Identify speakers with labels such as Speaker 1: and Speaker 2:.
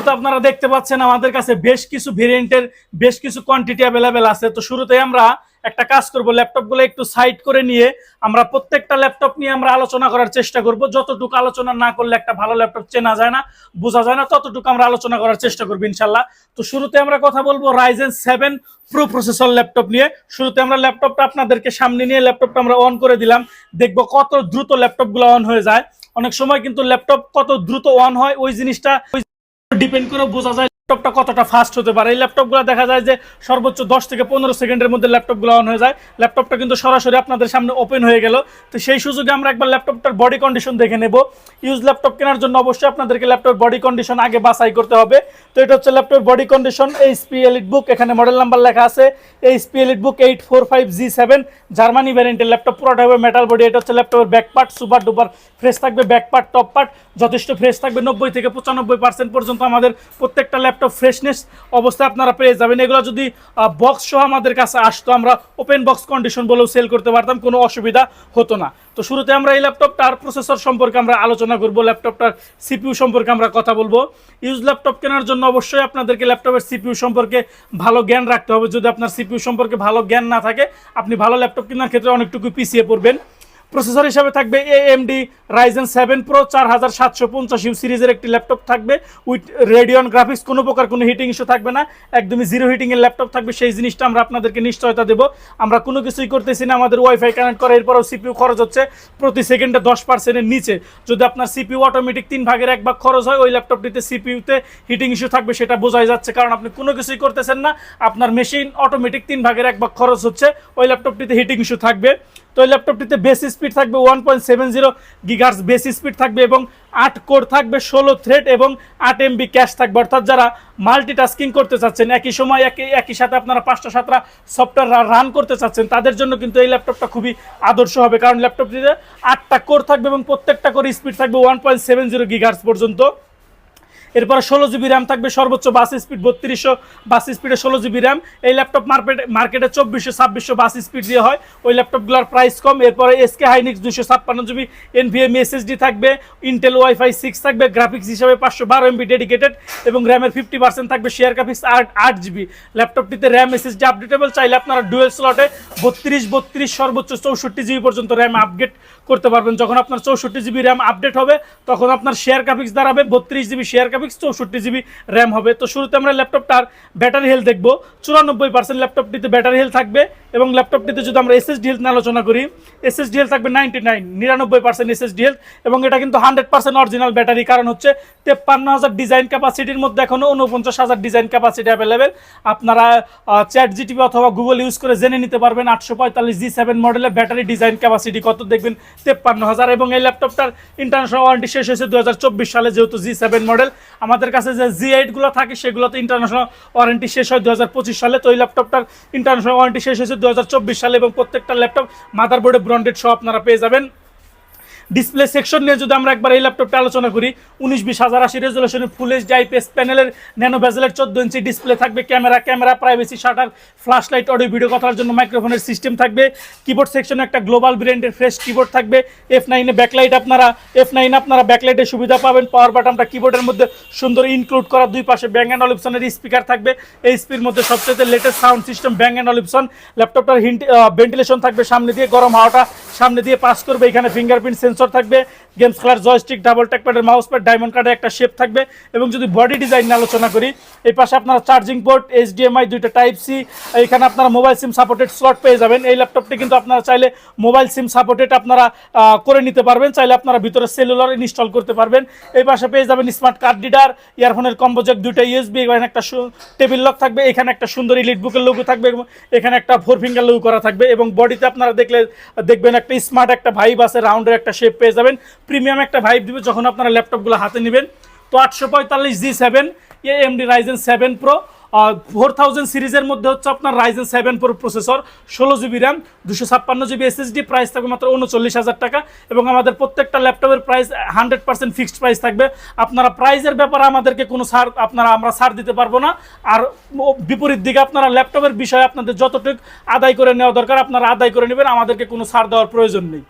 Speaker 1: মুহূর্তে আপনারা দেখতে পাচ্ছেন আমাদের কাছে বেশ কিছু ভেরিয়েন্টের বেশ কিছু কোয়ান্টিটি অ্যাভেলেবেল আছে। তো শুরুতে আমরা একটা কাজ করব ল্যাপটপগুলো একটু সাইড করে নিয়ে আমরা প্রত্যেকটা ল্যাপটপ নিয়ে আমরা আলোচনা করার চেষ্টা করব। যতটুকু আলোচনা না করলে একটা ভালো ল্যাপটপ চেনা যায় না, বোঝা যায় না, ততটুকু আমরা আলোচনা করার চেষ্টা করব ইনশাল্লাহ তো শুরুতে আমরা কথা বলব Ryzen seven pro processor laptop নিয়ে। শুরুতে আমরা ল্যাপটপটা আপনাদেরকে সামনে নিয়ে ল্যাপটপটা আমরা অন করে দিলাম। দেখব কত দ্রুত ল্যাপটপগুলো অন হয়ে যায়। অনেক সময় কিন্তু ল্যাপটপ কত দ্রুত অন হয়, ওই জিনিসটা ডিপেন্ড করে বোঝা যায় ল্যাপটপটা কতটা ফাস্ট হতে পারে? এই ল্যাপটপগুলো দেখা যায় যে সর্বোচ্চ দশ থেকে পনেরো সেকেন্ডের মধ্যে ল্যাপটপগুলো অন হয়ে যায়। ল্যাপটপটা কিন্তু সরাসরি আপনাদের সামনে ওপেন হয়ে গেল। তো সেই সুযোগে আমরা একবার ল্যাপটপটার বডি কন্ডিশন দেখে নেব। ইউজ ল্যাপটপ কেনার জন্য অবশ্যই আপনাদেরকে ল্যাপটপ বডি কন্ডিশন আগে বাছাই করতে হবে। তো এটা হচ্ছে laptop body condition HP EliteBook এখানে মডেল নাম্বার লেখা আছে। HP EliteBook eight four five G seven Germany ভ্যারিয়েন্টের laptop পুরোটা হবে মেটাল বডি এটা হচ্ছে ল্যাপটপের back part super duper fresh থাকবে ব্যাক পার্ট টপ পার্ট যথেষ্ট ফ্রেশ থাকবে, নব্বই থেকে পঁচানব্বই পার্সেন্ট পর্যন্ত আমাদের প্রত্যেকটা ল্যাপটপ ফ্রেশনেস অবস্থায় আপনারা পেয়ে যাবেন। এগুলো যদি বক্স সহ আমাদের কাছে আসতো, আমরা ওপেন বক্স কন্ডিশন বলেও সেল করতে পারতাম, কোনো অসুবিধা হতো না। তো শুরুতে আমরা এই ল্যাপটপটার প্রসেসর সম্পর্কে আমরা আলোচনা করব ল্যাপটপটার সিপিউ সম্পর্কে আমরা কথা বলব। ইউজ ল্যাপটপ কেনার জন্য অবশ্যই আপনাদেরকে ল্যাপটপের সিপিউ সম্পর্কে ভালো জ্ঞান রাখতে হবে। যদি আপনার সিপিউ সম্পর্কে ভালো জ্ঞান না থাকে, আপনি ভালো ল্যাপটপ কেনার ক্ষেত্রে অনেকটুকু পিছিয়ে পড়বেন। প্রসেসর হিসাবে থাকবে এএমডি রাইজেন সেভেন প্রো চার হাজার সাতশো পঞ্চাশ ইউ সিরিজের একটি ল্যাপটপ থাকবে। উইথ রেডিয়ন গ্রাফিক্স কোনো প্রকার কোনো হিটিং ইস্যু থাকবে না। একদমই জিরো হিটিংয়ের ল্যাপটপ থাকবে। সেই জিনিসটা আমরা আপনাদেরকে নিশ্চয়তা দেবো। আমরা কোনো কিছুই করতেছি না। আমাদের ওয়াইফাই কানেক্ট করা, এরপরও সিপিউ খরচ হচ্ছে প্রতি সেকেন্ডে দশ পার্সেন্টের নিচে। যদি আপনার সিপিউ অটোমেটিক তিন ভাগের এক ভাগ খরচ হয়, ওই ল্যাপটপটিতে সিপিউতে হিটিং ইস্যু থাকবে সেটা বোঝাই যাচ্ছে। কারণ আপনি কোনো কিছুই করতেছেন না। আপনার মেশিন অটোমেটিক তিন ভাগের এক ভাগ খরচ হচ্ছে। ওই ল্যাপটপটিতে হিটিং ইস্যু থাকবে। তো এই ল্যাপটপটিতে বেস স্পিড থাকবে one point seven zero gigahertz base speed থাকবে এবং আট কোর থাকবে, ষোলো থ্রেড এবং আট এমবি ক্যাশ থাকবে। অর্থাৎ যারা মাল্টিটাস্কিং করতে চাচ্ছেন, একই সময়, একই একই সাথে আপনারা পাঁচটা, সাতটা সফটওয়্যার রান করতে চাচ্ছেন, তাদের জন্য কিন্তু এই ল্যাপটপটা খুবই আদর্শ হবে। কারণ ল্যাপটপটিতে আটটা কোর থাকবে এবং প্রত্যেকটা করে স্পিড থাকবে one point seven zero gigahertz পর্যন্ত। এরপরে ষোলো জিবি র্যাম থাকবে সর্বোচ্চ বাস স্পিড বত্রিশশো, বাস স্পিডে ষোলো জিবি র্যাম। এই ল্যাপটপ মার্কেটে মার্কেটে চব্বিশশো, ছাব্বিশশো বাস স্পিড দিয়ে হয়। ওই ল্যাপটপগুলোর প্রাইস কম। এরপরে এসকে হাইনিক্স দুশো ছাপ্পান্ন জিবি এনভিএম এসএসডি থাকবে, ইন্টেল ওয়াইফাই সিক্স থাকবে, গ্রাফিক্স হিসাবে পাঁচশো বারো এমবি ডেডিকেটেড এবং র্যামের ফিফটি পার্সেন্ট থাকবে শেয়ার গ্রাফিক্স আট আট জিবি। ল্যাপটপটিতে র্যাম এসএসডি আপডেটেবল চাইলে আপনারা ডুয়েল স্লটে বত্রিশ বত্রিশ, সর্বোচ্চ চৌষট্টি জিবি পর্যন্ত র্যাম আপডেট করতে পারবেন। যখন আপনার চৌষট্টি জিবি র্যাম আপডেট হবে, তখন আপনার শেয়ার গ্রাফিক্স দাঁড়াবে, বত্রিশ জিবি শেয়ার গ্রাফিক্স চৌষট্টি জিবি র্যাম হবে। তো শুরুতে আমরা ল্যাপটপটার ব্যাটারি হেলথ দেখব। চুরানব্বই পার্সেন্ট ল্যাপটপটিতে ব্যাটারি হেলথ থাকবে এবং ল্যাপটপটিতে যদি আমরা এসএসডি হেলথ নিয়ে আলোচনা করি এসএসডি হেলথ থাকবে নাইনটি নাইন নিরানব্বই পার্সেন্ট এসএসডি হেলথ এবং এটা কিন্তু হান্ড্রেড পার্সেন্ট অরিজিনাল ব্যাটারি কারণ হচ্ছে তেপ্পান্ন হাজার ডিজাইন ক্যাপাসিটির মধ্যে এখনও উনপঞ্চাশ হাজার ডিজাইন ক্যাপাসিটি অ্যাভেলেবেল আপনারা চ্যাট জিটিভি অথবা গুগল ইউজ করে জেনে নিতে পারবেন আটশো পঁয়তাল্লিশ জি সেভেন মডেলের ব্যাটারি ডিজাইন ক্যাপাসিটি কত, দেখবেন তেপ্পান্ন হাজার। এবং এই ল্যাপটপটার ইন্টারন্যাশনাল ওয়ারেন্টি শেষ হয়েছে দু হাজার চব্বিশ সালে, যেহেতু জি সেভেন মডেল আমাদের কাছে যে জি এইটগুলো থাকে, সেগুলোতে ইন্টারন্যাশনাল ওয়ারেন্টি শেষ হয় দু হাজার পঁচিশ সালে। তো এই ল্যাপটপটার ইন্টারন্যাশনাল ওয়ারেন্টি শেষ হয়েছে দু হাজার চব্বিশ সালে এবং প্রত্যেকটা ল্যাপটপ মাদারবোর্ডে ব্রন্ডেড সহ আপনারা পেয়ে যাবেন। ডিসপ্লে সেকশন নিয়ে যদি আমরা একবার এই ল্যাপটপটা আলোচনা করি, উনিশ বিশ হাজার আশি রেজলিউশনের ফুল এইচ আইপিএস প্যানেলের ন্যানো ভেজেলের চোদ্দ ইঞ্চি ডিসপ্লে থাকবে camera camera privacy shutter flash light audio video কথার জন্য মাইক্রোফোনের সিস্টেম থাকবে কিবোর্ড সেকশনে একটা গ্লোবাল ব্র্যান্ডের ফ্রেশ কিবোর্ড থাকবে এফ নাইনে ব্যাকলাইট আপনারা এফ নাইনে আপনারা ব্যাকলাইটের সুবিধা পাবেন পাওয়ার বাটনটা কিবোর্ডের মধ্যে সুন্দর ইনক্লুড করা, দুই পাশে ব্যাং অ্যান্ড অলিপসনের স্পিকার থাকবে, এই স্পির মধ্যে সবচেয়ে latest sound system Bang and Olufsen ল্যাপটপটার ventilation থাকবে সামনে দিয়ে, গরম হাওয়াটা সামনে দিয়ে পাস করবে, এখানে ফিঙ্গারপ্রিন্ট সেন্সর থাকবে, গেমস খেলার জয়স্টিক ডাবল ট্যাক প্যাডের মাউস প্যাড ডায়মন্ড কার্ডের একটা শেপ থাকবে এবং যদি বডি ডিজাইন নিয়ে আলোচনা করি, এই পাশে আপনারা চার্জিং পোর্ট এইচডিএমআই দুইটা টাইপ সি এখানে আপনারা মোবাইল সিম সাপোর্টেড স্লট পেয়ে যাবেন। এই ল্যাপটপটি কিন্তু আপনারা চাইলে মোবাইল সিম সাপোর্টেড আপনারা করে নিতে পারবেন, চাইলে আপনারা ভিতরে সেলুলার ইনস্টল করতে পারবেন। এই পাশে পেয়ে যাবেন স্মার্ট কার্ড রিডার ইয়ারফোনের কম্বো জ্যাক দুইটা ইউএসবি এখানে একটা টেবিল লক থাকবে, এখানে একটা সুন্দর ইলিট বুকের লোগো থাকবে এবং এখানে একটা ফোর ফিঙ্গার লোগো করা থাকবে এবং বডিতে আপনারা দেখলে, দেখবেন একটা স্মার্ট একটা ভাইব আছে রাউন্ডের একটা শেপ পেয়ে যাবেন। প্রিমিয়াম একটা ভাইব দিবে যখন আপনারা ল্যাপটপগুলো হাতে নেবেন। তো আটশো পঁয়তাল্লিশ G seven A MD Ryzen seven pro four thousand সিরিজের মধ্যে হচ্ছে আপনার রাইজেন সেভেন প্রো প্রসেসর ষোলো জিবি র্যাম দুশো ছাপ্পান্ন জিবি এসএসডি প্রাইস থাকবে মাত্র উনচল্লিশ হাজার টাকা এবং আমাদের প্রত্যেকটা ল্যাপটপের price hundred percent fixed price থাকবে। আপনারা প্রাইজের ব্যাপারে আমাদেরকে কোনো সার আপনারা, আমরা সার দিতে পারব না। আর বিপরীত দিকে আপনারা ল্যাপটপের বিষয়ে আপনাদের যতটুকু আদায় করে নেওয়া দরকার, আপনারা আদায় করে নেবেন। আমাদেরকে কোনো সার দেওয়ার প্রয়োজন নেই।